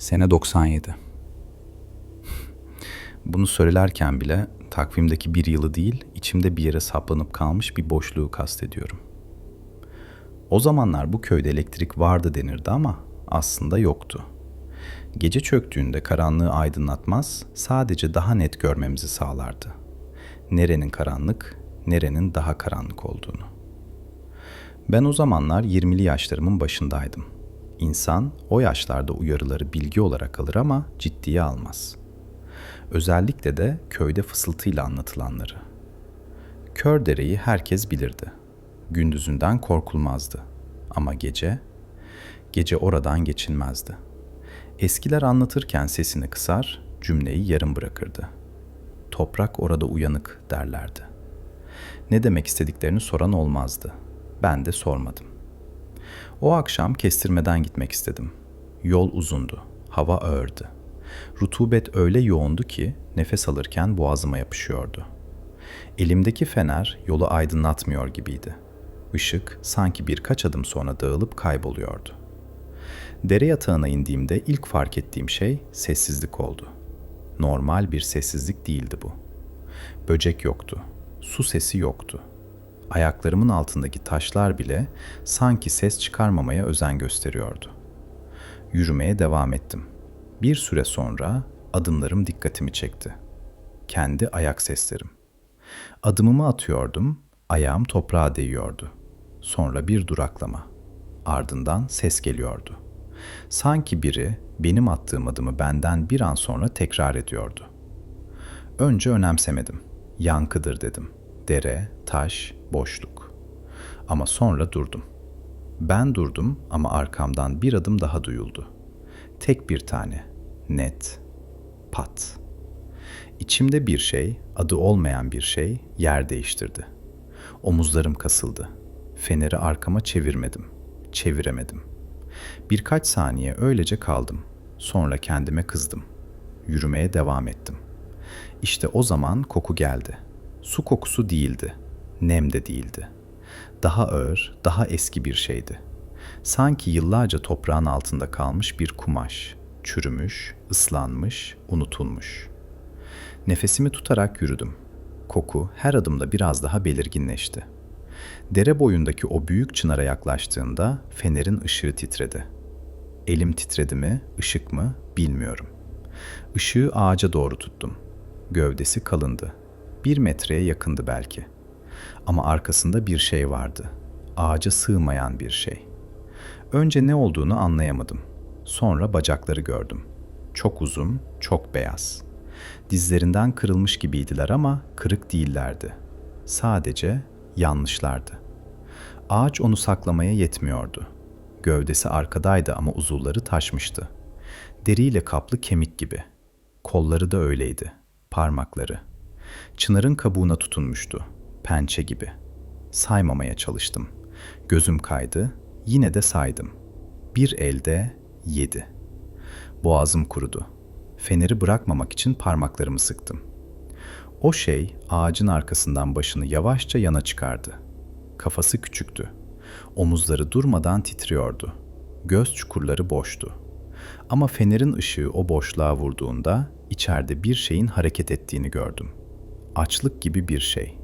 Sene 97. Bunu söylerken bile takvimdeki bir yılı değil, içimde bir yere saplanıp kalmış bir boşluğu kastediyorum. O zamanlar bu köyde elektrik vardı denirdi ama aslında yoktu. Gece çöktüğünde karanlığı aydınlatmaz, sadece daha net görmemizi sağlardı. Nerenin karanlık, nerenin daha karanlık olduğunu. Ben o zamanlar 20'li yaşlarımın başındaydım. İnsan o yaşlarda uyarıları bilgi olarak alır ama ciddiye almaz. Özellikle de köyde fısıltıyla anlatılanları. Kör dereyi herkes bilirdi. Gündüzünden korkulmazdı. Ama gece, gece oradan geçilmezdi. Eskiler anlatırken sesini kısar, cümleyi yarım bırakırdı. Toprak orada uyanık derlerdi. Ne demek istediklerini soran olmazdı. Ben de sormadım. O akşam kestirmeden gitmek istedim. Yol uzundu, hava ağırdı. Rutubet öyle yoğundu ki nefes alırken boğazıma yapışıyordu. Elimdeki fener yolu aydınlatmıyor gibiydi. Işık sanki birkaç adım sonra dağılıp kayboluyordu. Dere yatağına indiğimde ilk fark ettiğim şey sessizlik oldu. Normal bir sessizlik değildi bu. Böcek yoktu, su sesi yoktu. Ayaklarımın altındaki taşlar bile sanki ses çıkarmamaya özen gösteriyordu. Yürümeye devam ettim. Bir süre sonra adımlarım dikkatimi çekti. Kendi ayak seslerim. Adımımı atıyordum, ayağım toprağa değiyordu. Sonra bir duraklama. Ardından ses geliyordu. Sanki biri benim attığım adımı benden bir an sonra tekrar ediyordu. Önce önemsemedim. Yankıdır dedim. Dere, taş, boşluk. Ama sonra durdum. Ben durdum ama arkamdan bir adım daha duyuldu. Tek bir tane, net, pat. İçimde bir şey, adı olmayan bir şey yer değiştirdi. Omuzlarım kasıldı. Feneri arkama çevirmedim. Çeviremedim. Birkaç saniye öylece kaldım. Sonra kendime kızdım. Yürümeye devam ettim. İşte o zaman koku geldi. Su kokusu değildi. Nem de değildi. Daha ağır, daha eski bir şeydi. Sanki yıllarca toprağın altında kalmış bir kumaş. Çürümüş, ıslanmış, unutulmuş. Nefesimi tutarak yürüdüm. Koku her adımda biraz daha belirginleşti. Dere boyundaki o büyük çınara yaklaştığında fenerin ışığı titredi. Elim titredi mi, ışık mı bilmiyorum. Işığı ağaca doğru tuttum. Gövdesi kalındı. Bir metreye yakındı belki. Ama arkasında bir şey vardı. Ağaca sığmayan bir şey. Önce ne olduğunu anlayamadım. Sonra bacakları gördüm. Çok uzun, çok beyaz. Dizlerinden kırılmış gibiydiler ama kırık değillerdi. Sadece yanlışlardı. Ağaç onu saklamaya yetmiyordu. Gövdesi arkadaydı ama uzuvları taşmıştı. Deriyle kaplı kemik gibi. Kolları da öyleydi. Parmakları. Çınarın kabuğuna tutunmuştu. Pençe gibi. Saymamaya çalıştım. Gözüm kaydı. Yine de saydım. Bir elde yedi. Boğazım kurudu. Feneri bırakmamak için parmaklarımı sıktım. O şey ağacın arkasından başını yavaşça yana çıkardı. Kafası küçüktü. Omuzları durmadan titriyordu. Göz çukurları boştu. Ama fenerin ışığı o boşluğa vurduğunda içeride bir şeyin hareket ettiğini gördüm. Açlık gibi bir şey.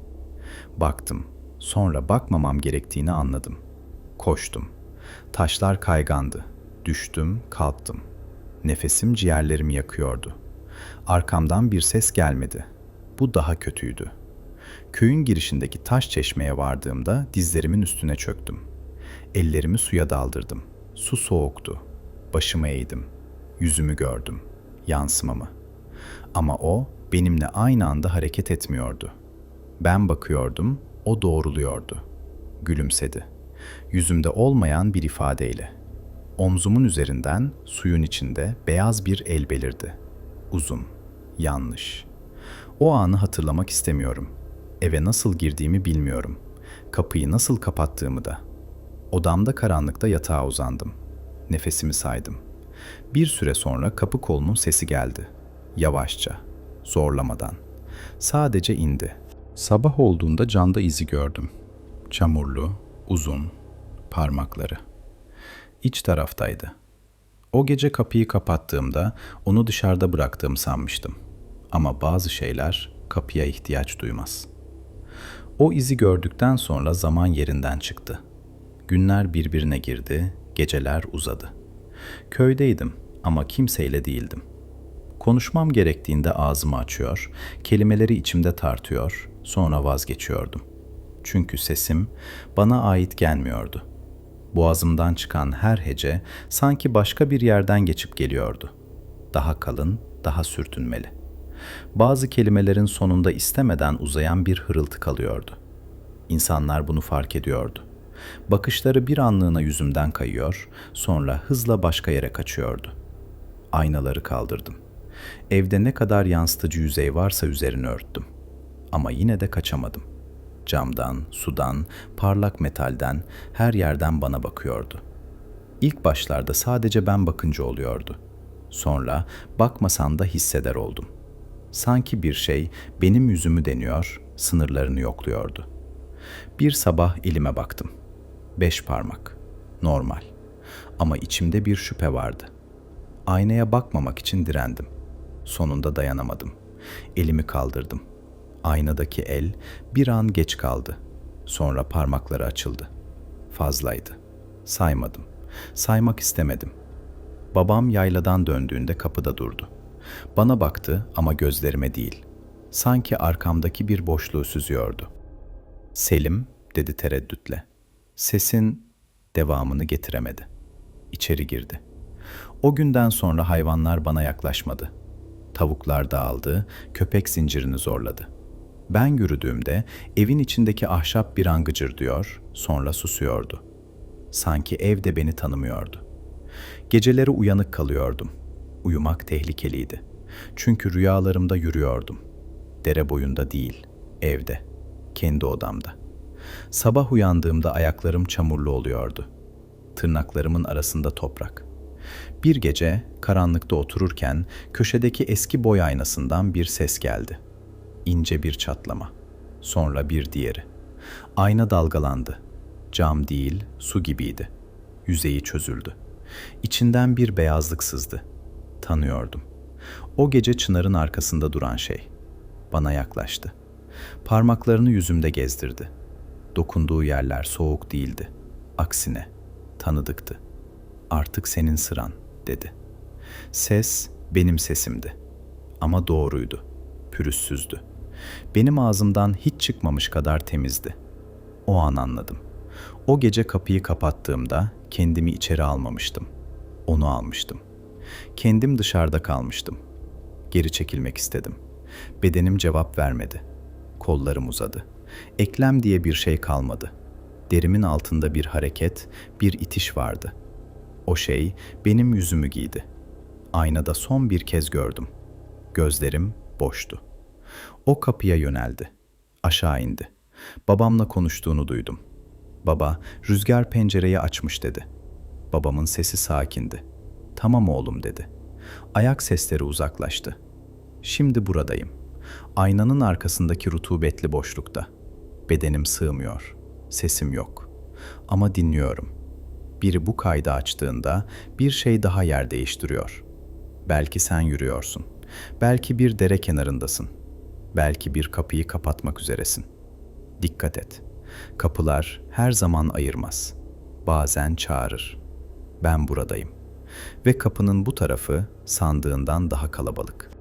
Baktım. Sonra bakmamam gerektiğini anladım. Koştum. Taşlar kaygandı. Düştüm, kalktım. Nefesim ciğerlerimi yakıyordu. Arkamdan bir ses gelmedi. Bu daha kötüydü. Köyün girişindeki taş çeşmeye vardığımda dizlerimin üstüne çöktüm. Ellerimi suya daldırdım. Su soğuktu. Başımı eğdim. Yüzümü gördüm. Yansımamı. Ama o benimle aynı anda hareket etmiyordu. Ben bakıyordum, o doğruluyordu. Gülümsedi. Yüzümde olmayan bir ifadeyle. Omzumun üzerinden suyun içinde beyaz bir el belirdi. Uzun, yanlış. O anı hatırlamak istemiyorum. Eve nasıl girdiğimi bilmiyorum. Kapıyı nasıl kapattığımı da. Odamda karanlıkta yatağa uzandım. Nefesimi saydım. Bir süre sonra kapı kolunun sesi geldi. Yavaşça, zorlamadan. Sadece indi. Sabah olduğunda canda izi gördüm. Çamurlu, uzun, parmakları. İç taraftaydı. O gece kapıyı kapattığımda onu dışarıda bıraktığımı sanmıştım. Ama bazı şeyler kapıya ihtiyaç duymaz. O izi gördükten sonra zaman yerinden çıktı. Günler birbirine girdi, geceler uzadı. Köydeydim ama kimseyle değildim. Konuşmam gerektiğinde ağzımı açıyor, kelimeleri içimde tartıyor, sonra vazgeçiyordum. Çünkü sesim bana ait gelmiyordu. Boğazımdan çıkan her hece sanki başka bir yerden geçip geliyordu. Daha kalın, daha sürtünmeli. Bazı kelimelerin sonunda istemeden uzayan bir hırıltı kalıyordu. İnsanlar bunu fark ediyordu. Bakışları bir anlığına yüzümden kayıyor, sonra hızla başka yere kaçıyordu. Aynaları kaldırdım. Evde ne kadar yansıtıcı yüzey varsa üzerini örttüm. Ama yine de kaçamadım. Camdan, sudan, parlak metalden, her yerden bana bakıyordu. İlk başlarda sadece ben bakınca oluyordu. Sonra bakmasan da hisseder oldum. Sanki bir şey benim yüzümü deniyor, sınırlarını yokluyordu. Bir sabah elime baktım. Beş parmak. Normal. Ama içimde bir şüphe vardı. Aynaya bakmamak için direndim. Sonunda dayanamadım. Elimi kaldırdım. Aynadaki el bir an geç kaldı. Sonra parmakları açıldı. Fazlaydı. Saymadım. Saymak istemedim. Babam yayladan döndüğünde kapıda durdu. Bana baktı ama gözlerime değil. Sanki arkamdaki bir boşluğu süzüyordu. Selim dedi tereddütle. Sesin devamını getiremedi. İçeri girdi. O günden sonra hayvanlar bana yaklaşmadı. Tavuklar dağıldı, köpek zincirini zorladı. Ben yürüdüğümde evin içindeki ahşap bir an gıcırdıyor, sonra susuyordu. Sanki ev de beni tanımıyordu. Geceleri uyanık kalıyordum. Uyumak tehlikeliydi. Çünkü rüyalarımda yürüyordum. Dere boyunda değil, evde, kendi odamda. Sabah uyandığımda ayaklarım çamurlu oluyordu. Tırnaklarımın arasında toprak. Bir gece karanlıkta otururken köşedeki eski boy aynasından bir ses geldi. İnce bir çatlama. Sonra bir diğeri. Ayna dalgalandı. Cam değil, su gibiydi. Yüzeyi çözüldü. İçinden bir beyazlık sızdı. Tanıyordum. O gece çınarın arkasında duran şey. Bana yaklaştı. Parmaklarını yüzümde gezdirdi. Dokunduğu yerler soğuk değildi. Aksine tanıdıktı. Artık senin sıran dedi. Ses benim sesimdi. Ama doğruydu. Pürüzsüzdü. Benim ağzımdan hiç çıkmamış kadar temizdi. O an anladım. O gece kapıyı kapattığımda kendimi içeri almamıştım. Onu almıştım. Kendim dışarıda kalmıştım. Geri çekilmek istedim. Bedenim cevap vermedi. Kollarım uzadı. Eklem diye bir şey kalmadı. Derimin altında bir hareket, bir itiş vardı. O şey benim yüzümü giydi. Aynada son bir kez gördüm. Gözlerim boştu. O kapıya yöneldi. Aşağı indi. Babamla konuştuğunu duydum. Baba, rüzgar pencereyi açmış dedi. Babamın sesi sakindi. Tamam oğlum dedi. Ayak sesleri uzaklaştı. Şimdi buradayım. Aynanın arkasındaki rutubetli boşlukta. Bedenim sığmıyor. Sesim yok. Ama dinliyorum. Biri bu kaydı açtığında bir şey daha yer değiştiriyor. Belki sen yürüyorsun. Belki bir dere kenarındasın. Belki bir kapıyı kapatmak üzeresin. Dikkat et. Kapılar her zaman ayırmaz. Bazen çağırır. Ben buradayım. Ve kapının bu tarafı sandığından daha kalabalık.